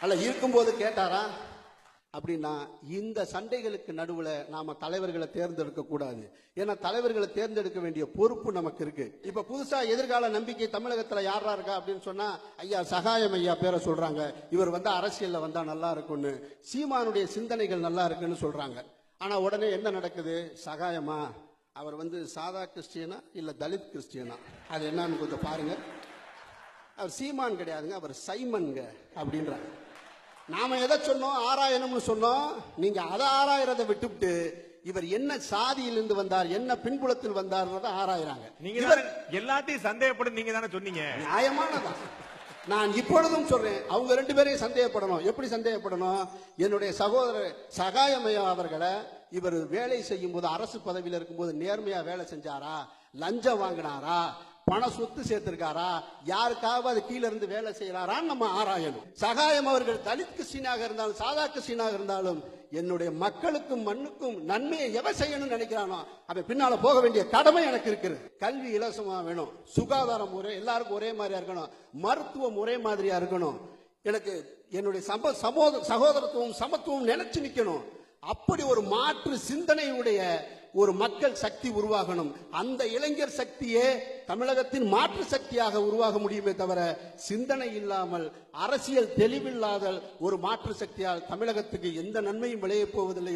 அல்ல இருக்கும்போது கேட்டாரா? அப்படின்னா இந்த சண்டைகளுக்கு நடுவில் நாம தலைவர்களை தேர்ந்தெடுக்க கூடாது. ஏன்னா தலைவர்களை தேர்ந்தெடுக்க வேண்டிய பொறுப்பு நமக்கு இருக்கு. இப்ப புதுசா எதிர்கால நம்பிக்கை தமிழகத்துல யாரா இருக்கா அப்படின்னு சொன்னா ஐயா சகாயம் ஐயா பேரை சொல்றாங்க. இவர் வந்து அரசியல்ல வந்தா நல்லா இருக்கும்னு சீமானுடைய சிந்தனைகள் நல்லா இருக்குன்னு சொல்றாங்க. ஆனா உடனே என்ன நடக்குது? சகாயமா? அவர் வந்து சாதா கிறிஸ்டியனா இல்ல தலித் கிறிஸ்டியனா? அது என்னன்னு கொஞ்சம் பாருங்க. அவர் சீமான் கிடையாதுங்க அவர் சைமன்ங்க அப்படின்றாங்க நாம எதை சொன்னோம்? ஆராயணும்னு சொன்னோம். நீங்க அதை ஆராயறதை விட்டுவிட்டு இவர் என்ன சாதியிலிருந்து வந்தார் என்ன பின்புலத்தில் வந்தார்ன்றதை ஆராயறாங்க. நீங்க எல்லாத்தையும் சந்தேகப்படும் நீங்க தானே சொன்னீங்க. நியாயமானதான் நான் இப்பொழுதும் சொல்றேன் அவங்க ரெண்டு பேரையும் சந்தேகப்படணும். எப்படி சந்தேகப்படணும்? என்னுடைய சகோதரர் சகாயமையா அவர்களை இவர் வேலை செய்யும் போது அரசு பதவியில் இருக்கும்போது நேர்மையா வேலை செஞ்சாரா? லஞ்சம் வாங்கினாரா? பண சொத்து சேர்த்திருக்காரா? யாருக்காவது கீழ இருந்து வேலை செய்யறாரான்னு நம்ம ஆராயணும். சகாயம் அவர்கள் தலித் கிறிஸ்டினாக இருந்தாலும் சாதா கிறிஸ்டினாக இருந்தாலும் என்னுடைய மக்களுக்கும் மண்ணுக்கும் நன்மையை எவ செய்யணும்னு நினைக்கிறானோ அவன் பின்னால போக வேண்டிய கடமை எனக்கு இருக்குது. கல்வி இலவசமா வேணும். சுகாதாரம் ஒரே எல்லாருக்கும் ஒரே மாதிரியா இருக்கணும். மருத்துவம் ஒரே மாதிரியா இருக்கணும். எனக்கு என்னுடைய சம சமோத சகோதரத்துவம் சமத்துவம் நினைச்சு நிக்கணும். அப்படி ஒரு மாற்று சிந்தனையுடைய ஒரு மக்கள் சக்தி உருவாகணும். அந்த இளைஞர் சக்தியே தமிழகத்தின் மாற்று சக்தியாக உருவாக முடியுமே தவிர சிந்தனை இல்லாமல் அரசியல் தெளிவில்லாத ஒரு மாற்று சக்தியால் தமிழகத்துக்கு எந்த நன்மையும் விளையப் போவதில்லை.